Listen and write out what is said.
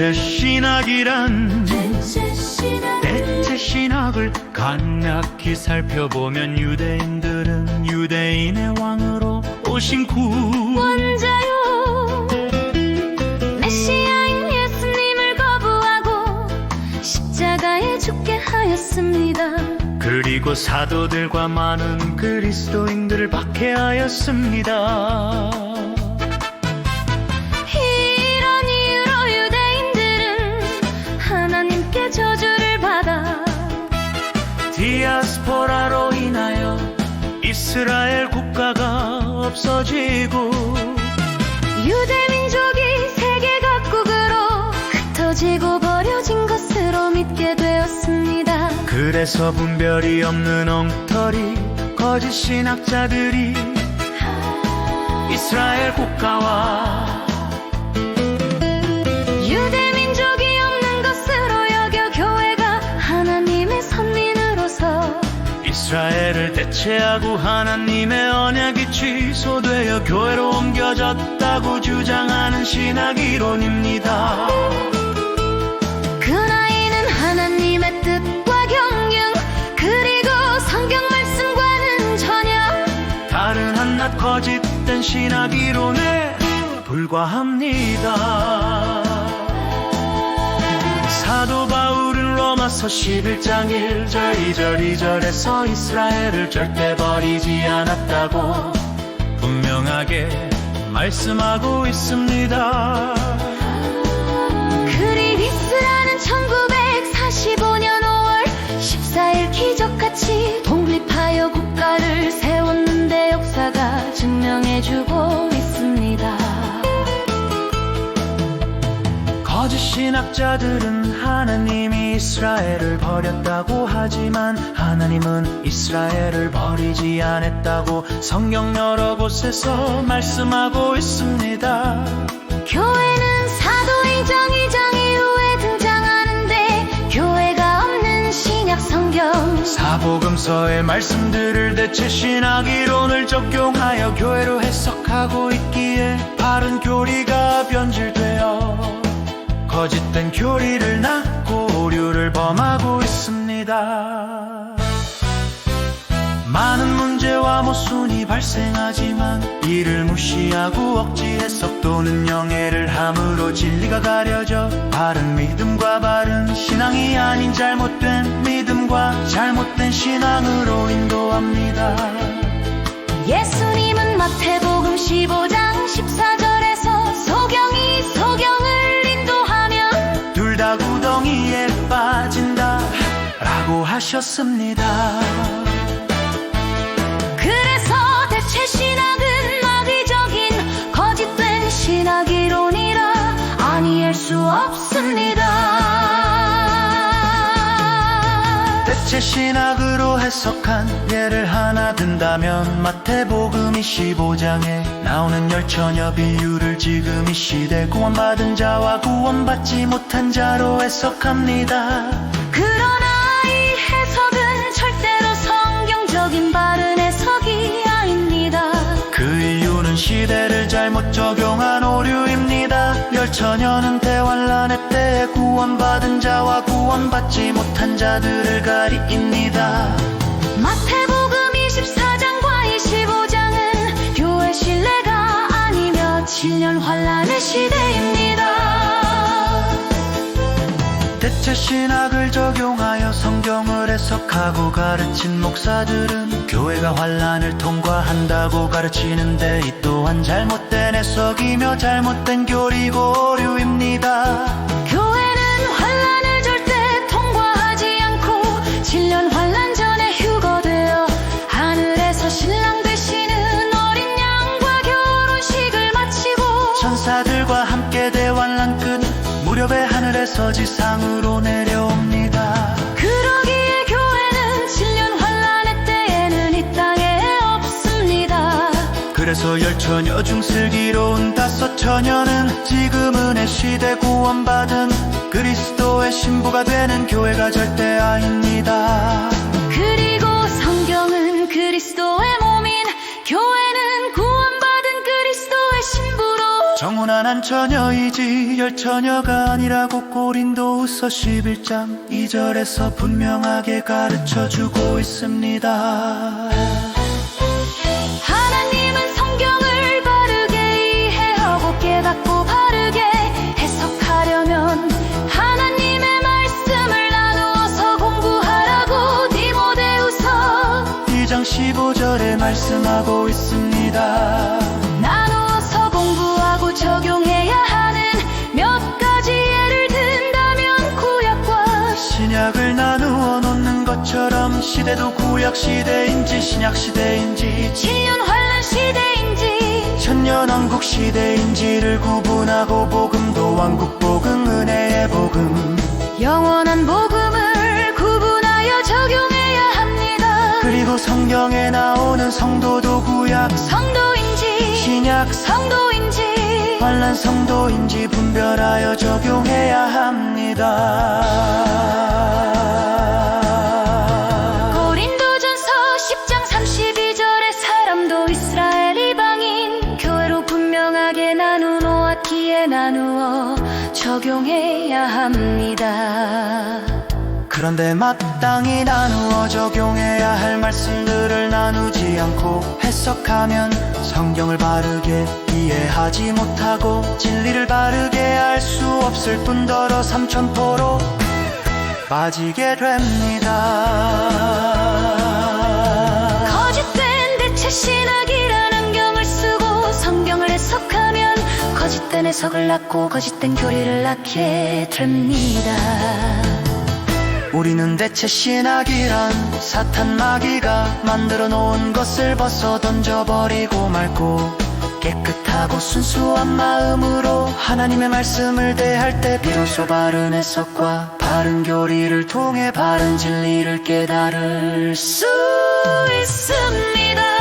대체 신학이란 대체 신학 대체 신학을 간략히 살펴보면 유대인들은 유대인의 왕으로 오신 구 원자요 메시아인 예수님을 거부하고 십자가에 죽게 하였습니다 그리고 사도들과 많은 그리스도인들을 박해하였습니다. 이스라엘 국가가 없어지고 유대 민족이 세계 각국으로 흩어지고 버려진 것으로 믿게 되었습니다. 그래서 분별이 없는 엉터리 거짓 신학자들이 이스라엘 국가와 이스라엘을 대체하고 하나님의 언약이 취소되어 교회로 옮겨졌다고 주장하는 신학 이론입니다. 그 나이는 하나님의 뜻과 경륜 그리고 성경 말씀과는 전혀 다른 한낱 거짓된 신학 이론에 불과합니다. 사도 바울은 로마서 11장 1절 2절 2절에서 이스라엘을 절대 버리지 않았다고 분명하게 말씀하고 있습니다. 그리스라는 1945년 5월 14일 기적같이 독립하여 국가를 세웠는데 역사가 증명해주고 있습니다. 거짓 신학자들은 하나님이 이스라엘을 버렸다고 하지만 하나님은 이스라엘을 버리지 않았다고 성경 여러 곳에서 말씀하고 있습니다. 교회는 사도행전 2장 이후에 등장하는데 교회가 없는 신약 성경 사복음서의 말씀들을 대체 신학 이론을 적용하여 교회로 해석하고 있기에 바른 교리가 변질되어 거짓된 교리를 낳 고 오류를 범하고 있습니다. 많은 문제와 모순이 발생하지만 이를 무시하고 억지 해석 또는 영해를 함으로 진리가 가려져 바른 믿음과 바른 신앙이 아닌 잘못된 믿음과 잘못된 신앙으로 인도합니다. 예수님은 마태복음 15장 14절 하셨습니다. 그래서 대체 신학은 마귀적인 거짓된 신학 이론이라 아니할 수 없습니다. 대체 신학으로 해석한 예를 하나 든다면 마태복음 25장에 나오는 열처녀 비유를 지금 이 시대 구원받은 자와 구원받지 못한 자로 해석합니다. 적인 바른 해석이 아닙니다. 그 이유는 시대를 잘못 적용한 오류입니다. 열처녀는 대환란의 때에 구원받은 자와 구원받지 못한 자들을 가리입니다. 마태복음 24장과 25장은 교회 신뢰가 아니며 7년 환란의 시대입니다. 대체 신학을 적용하여 성경을 해석하고 가르친 목사들은 교회가 환란을 통과한다고 가르치는데 이 또한 잘못된 해석이며 잘못된 교리고 오류입니다. 교회는 환란을 절대 통과하지 않고 7년 환란 전에 휴거되어 하늘에서 신랑 되시는 어린 양과 결혼식을 마치고 천사들과 함께 대환란 끝 무렵에 하늘에서 지상으로 내려옵니다. 그래서 열처녀 중 슬기로운 다섯 처녀는 지금은 의 시대 구원받은 그리스도의 신부가 되는 교회가 절대 아닙니다. 그리고 성경은 그리스도의 몸인 교회는 구원받은 그리스도의 신부로 무난한 처녀이지 열 처녀가 아니라고 꼬린도 웃어 11장 2절에서 분명하게 가르쳐주고 있습니다 15절에 말씀하고 있습니다. 나누어서 공부하고 적용해야 하는 몇 가지 예를 든다면 구약과 신약을 나누어 놓는 것처럼 시대도 구약 시대인지 신약 시대인지 신년 환란 시대인지 천년 왕국 시대인지를 구분하고 복음도 왕국 복음 은혜의 복음. 영원한 복음 나오는 성도도 구약 성도인지 신약 성도인지 환란 성도인지 분별하여 적용해야 합니다 고린도전서 10장 32절에 사람도 이스라엘 이방인 교회로 분명하게 나누어왔기에 나누어 적용해야 합니다. 그런데 마땅히 나누어 적용해야 할 말씀들을 나누지 않고 해석하면 성경을 바르게 이해하지 못하고 진리를 바르게 알 수 없을 뿐더러 삼천포로 빠지게 됩니다. 거짓된 대체 신학이란 안경을 쓰고 성경을 해석하면 거짓된 해석을 낳고 거짓된 교리를 낳게 됩니다. 우리는 대체 신학이란 사탄 마귀가 만들어 놓은 것을 벗어 던져버리고 말고 깨끗하고 순수한 마음으로 하나님의 말씀을 대할 때 비로소 바른 해석과 바른 교리를 통해 바른 진리를 깨달을 수 있습니다.